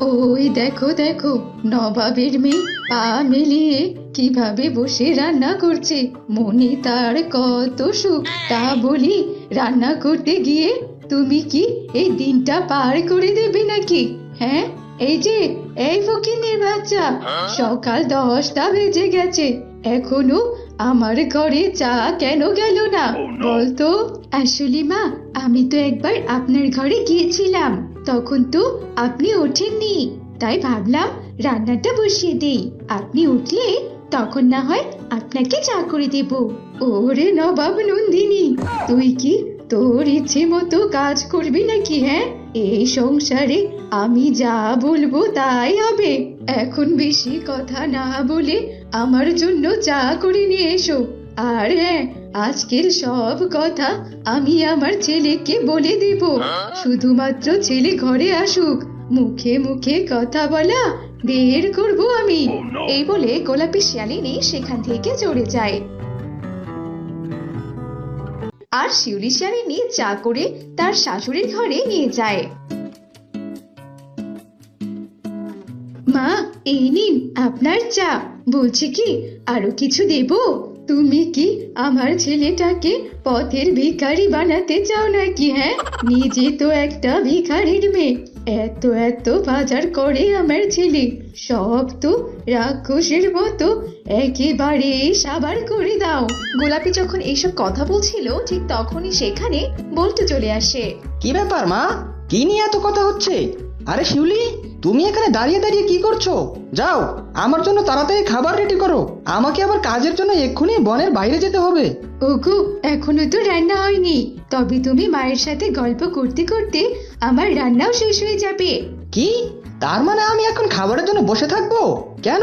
ওই দেখো দেখো নবাবের মেয়ে পা মেলিয়ে কীভাবে বসে রান্না করছে? মনে তার কত সুখ। তা বলি রান্না করতে গিয়ে তুমি কি এই দিনটা পার করে দেবে নাকি? হ্যাঁ? এই যে এই ফকিনের বাচ্চা। সকাল দশটা বেজে গেছে। এখনও আমার ঘরে চা কেন গেল না? বলতো আসলে মা আমি তো একবার আপনার ঘরে গিয়েছিলাম। তখন তো আপনি ওঠেননি। তাই ভাবলাম রান্নাটা বসিয়ে দেই। আপনি উঠলে তখন না হয় আপনাকে চা করে দেব। ওরে নবাব নন্দিনী তুই কি তোর ইচ্ছে মতো কাজ করবি নাকি হ্যাঁ? এই সংসারে আমি যা বলব তাই হবে। এখন বেশি কথা না বলে আমার জন্য চা করে নিয়ে এসো। আর হ্যাঁ আজকের সব কথা আমি আমার ছেলেকে বলে দেব। শুধুমাত্র ছেলে ঘরে আসুক মুখে মুখে কথা বলা বের করব আমি। এই বলে গোলাপি শিয়ালিনী সেখান থেকে চলে যায়। আর শিউলি শিয়ালিনী চা করে তার শাশুড়ির ঘরে নিয়ে যায়। মা এই নিন আপনার চা। বলছি কি, আরও কিছু দেব? তুমি কি আমার ছেলেটাকে পথের ভিখারি বানাতে চাও নাকি হ্যাঁ? নিজে তো একটা ভিখারির মেয়ে। এত এত বাজার করে আমার ছেলে। সব তো রাক্ষসের মতো। একেবারে সাবার করে দাও। গোলাপি যখন এইসব কথা বলছিল, ঠিক তখনই সেখানে বল্টু চলে আসে। কি ব্যাপার মা? কি নিয়ে এত কথা হচ্ছে? আরে শিউলি! তুমি এখানে দাঁড়িয়ে দাঁড়িয়ে কি করছ? যাও আমার জন্য তাড়াতাড়ি খাবার রেডি করো। আমাকে আবার কাজের জন্য এক্ষুনি বনের বাইরে যেতে হবে। ওগো এখনও তো রান্না হয়নি। তবে তুমি মায়ের সাথে গল্প করতে করতে আমার রান্নাও শেষ হয়ে যাবে। কি? তার মানে আমি এখন খাবারের জন্য বসে থাকব? কেন?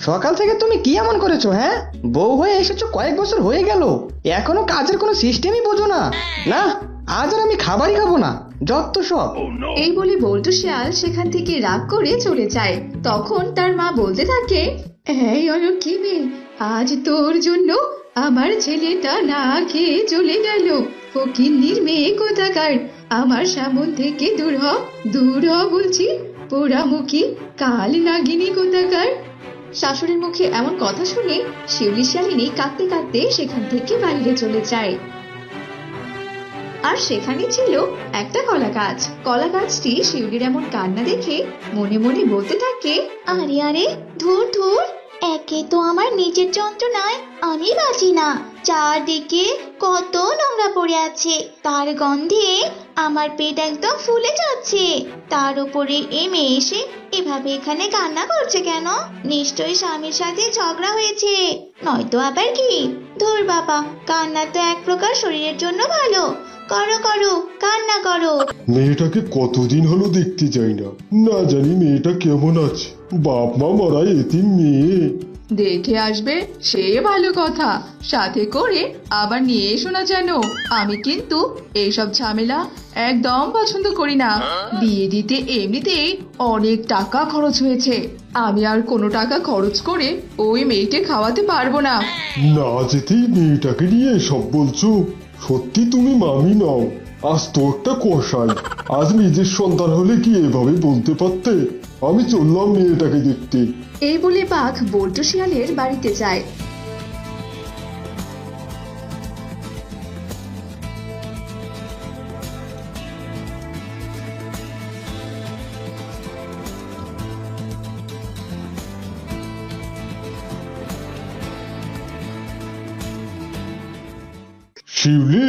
সকাল থেকে তুমি কি এমন করেছ হ্যাঁ? বউ হয়ে এসেছ কয়েক বছর হয়ে গেল। এখনও কাজের কোনো সিস্টেমই বোঝো না। না আজ আর আমি খাবারই খাব না। যত সব। এই বলে বল্টু শিয়াল সেখান থেকে রাগ করে চলে যায়। তখন তার মা বলতে থাকে এই অলক্ষী মেয়ে আজ তোর জন্য আমার ছেলেটা না খেয়ে চলে গেল। ফকিন্নির মেয়ে কোথাকার? আমার সামন থেকে দূর হ দূর হ বলছি। পোড়ামুখী কাল নাগিনী কোথাকার? শাশুড়ির মুখে এমন কথা শুনে শিউলি শিয়ালিনী কাঁদতে কাঁদতে সেখান থেকে বাইরে চলে যায়। আর সেখানে ছিল একটা কলা গাছ। কলা গাছটি শিউলির এমন কান্না দেখে মনে মনে বলতে থাকে, আরে আরে, ধুর ধুর, একে তো আমার নিজের যন্ত্রণায় আমি বাঁচি না। চারদিকে কত নোংরা পড়ে আছে। তার গন্ধে আমার পেট একদম ফুলে যাচ্ছে। তার উপরে এ মেয়ে এসে এভাবে এখানে কান্না করছে কেন? নিশ্চয়ই স্বামীর সাথে ঝগড়া হয়েছে। নয়তো আবার কি? ধুর বাবা, কান্না তো এক প্রকার শরীরের জন্য ভালো। করো করো, কান্না করো। মেয়েটাকে কতদিন হলো দেখতে যাই না। না জানি মেয়েটা কেমন আছে। বাপ মা মরা এতিম মেয়ে। দেখে আসবে সে ভালো কথা। সাথে করে আবার নিয়ে এসো না যেন। আমি কিন্তু এইসব ঝামেলা একদম পছন্দ করি না। বিয়ে দিতে এমনিতেই অনেক টাকা খরচ হয়েছে। আমি আর কোনো টাকা খরচ করে ওই মেয়েকে খাওয়াতে পারব না। না যেতেই মেয়েটাকে নিয়ে সব বলছো। সত্যি তুমি মামি নাও। আজ তো একটা কষাই আজ নিজের সন্তান হলে কি এভাবে বলতে পারতে? আমি চললাম মেয়েটাকে দেখতে। এই বলে বাঘ বল্টু শিয়ালের বাড়িতে যায়। শিউলি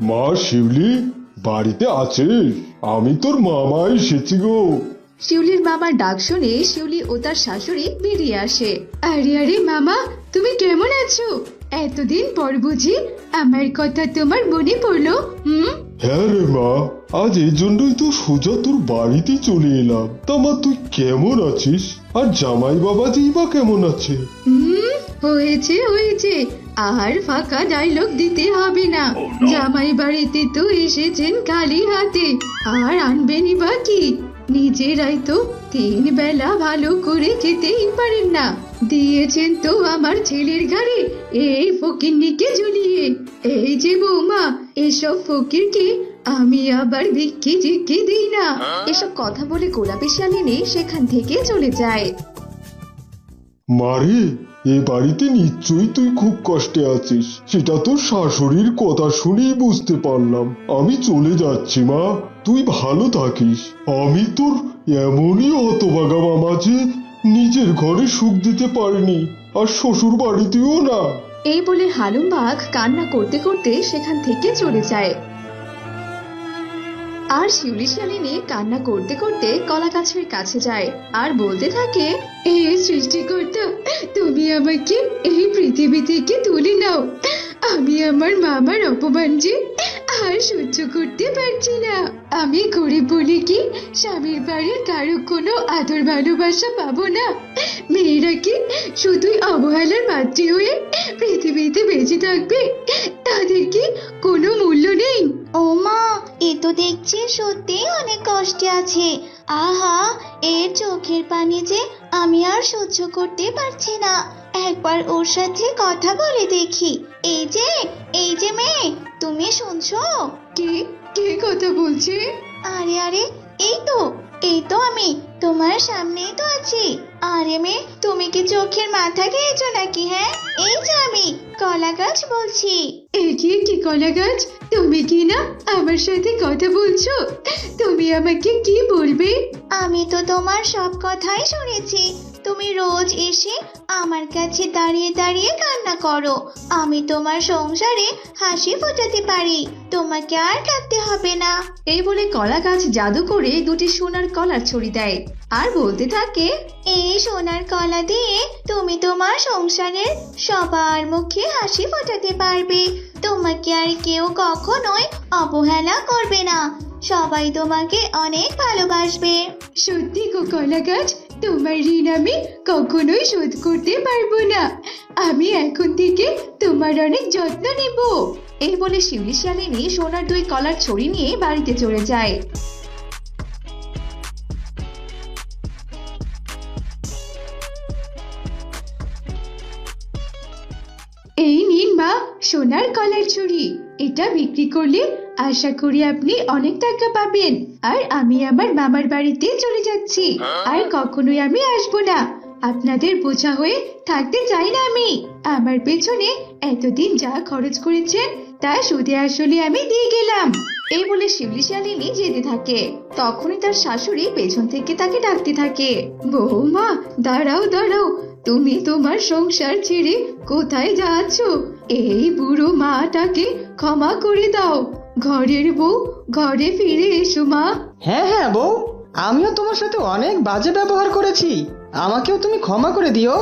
মা শিউলি বাড়িতে আছিস আমি তোর মামা এসেছি গো। শিউলির মামার ডাক শুনে শিউলি ও তার শাশুড়ি বেরিয়ে আসে। আরে আরে মামা তুমি কেমন আছো? এতদিন পর বুঝি আমার কথা তোমার মনে পড়ল হুম? হ্যাঁ রে মা আজ এই জন্যই তো সোজা তোর বাড়িতে চলে এলাম। তা মা তুই কেমন আছিস? আর জামাই বাবাজি বা কেমন আছে? হুম হয়েছে হয়েছে। আর ফাঁকা ডায়লগ দিতে হবে না। জামাই বাড়িতে তো এসেছেন খালি হাতে। আর আনবেনই বা কি? নিজেরাই তো তিন বেলা ভালো করে খেতেই পারেন না। দিয়েছেন তো আমার ছেলের ঘাড়ে এই ফকিরনিকে ঝুলিয়ে। এই যে বৌমা এসব ফকিরকে আমি আবার ভিক্ষি টিক্ষি দিই না। এসব কথা বলে গোলাপি শালিনী সেখান থেকে চলে যায়। মারে? এ বাড়িতে নিশ্চয়ই তুই খুব কষ্টে আছিস। সেটা তোর শাশুড়ির কথা শুনেই বুঝতে পারলাম। আমি চলে যাচ্ছি, মা। তুই ভালো থাকিস। আমি তোর এমনই হতভাগা মামা যে নিজের ঘরে সুখ দিতে পারিনি, আর শ্বশুর বাড়িতেও না। এই বলে হালুম বাঘ কান্না করতে করতে সেখান থেকে চলে যায়। আর শিউলি শালিনী কান্না করতে করতে কলা গাছের কাছে যায় আর বলতে থাকে হে সৃষ্টিকর্তা তুমি আমাকে এই পৃথিবী থেকে তুলে নাও। আমি আমার মামার অপমান যে আর সহ্য করতে পারছি না। আমি গরিব বলে কি স্বামীর বাড়ির কারও কোনো আদর ভালোবাসা পাবো না? মেয়েরা কি শুধুই অবহেলার মাতৃ হয়ে পৃথিবীতে বেঁচে থাকবে? দেখছি সত্যি অনেক কষ্টে আছে। আহা এর চোখের পানি যে আমি আর সহ্য করতে পারছি না। একবার ওর সাথে কথা বলে দেখি। এই যে এই যে মেয়ে তুমি শুনছো? কে কে কথা বলছে? আরে আরে এই তো এই তো আমি তোমার সামনেই তো আছি। আরে মে তুমি কি চোখের মাথা খেয়েছো নাকি হ্যাঁ? এই যে আমি কলা গাছ বলছি। এটি একটি কলা গাছ তুমি কি না আমার সাথে কথা বলছো? তুমি আমাকে কি বলবে? আমি তো তোমার সব কথাই শুনেছি। তুমি রোজ এসে আমার কাছে দাঁড়িয়ে দাঁড়িয়ে কান্না করো। আমি তোমার সংসারে হাসি ফোটাতে পারি। তোমাকে আর কাঁদতে হবে না। এই বলে কলা গাছ জাদু করে দুটি সোনার কলার ছড়ি দেয়। আর বলতে থাকে এই সোনার কলা দিয়ে তুমি তোমার সংসারের সবার মুখে হাসি ফোটাতে পারবে। তোমাকে আর কেউ কখনোই অবহেলা করবে না। সবাই তোমাকে অনেক ভালোবাসবে। সত্যি গো কলা গাছ তোমার ঋণ আমি কখনোই শোধ করতে পারব না। আমি এখন থেকে তোমার অনেক যত্ন নেব। এই বলে শিউলি শালিনী সোনার দুই কলার ছড়ি নিয়ে বাড়িতে চলে যায়। এই নিন মা, সোনার কলার ছুরি। এটা বিক্রি করলে আশা করি আপনি অনেক টাকা পাবেন। আর আমি আমার মামার বাড়িতে চলে যাচ্ছি। আর কখনোই আমি আসব না। আপনাদের বোঝা হয়ে থাকতে চাই না আমি। আমার পেছনে এতদিন যা খরচ করেছেন, তা সুদে আসলে আমি দিয়ে গেলাম। এই বলে শিউলি শালিনী যেতে থাকে। তখনই তার শাশুড়ি পেছন থেকে তাকে ডাকতে থাকে। বৌমা, দাঁড়াও দাঁড়াও, তুমি তোমার সংসার ছেড়ে কোথায় যাচ্ছ? এই বুড়ো মাটাকে ক্ষমা করে দাও। ঘরের বউ, ঘরে ফিরে এসো, মা। হ্যাঁ হ্যাঁ বউ, আমিও তোমার সাথে অনেক বাজে ব্যবহার করেছি। আমাকেও তুমি ক্ষমা করে দিও।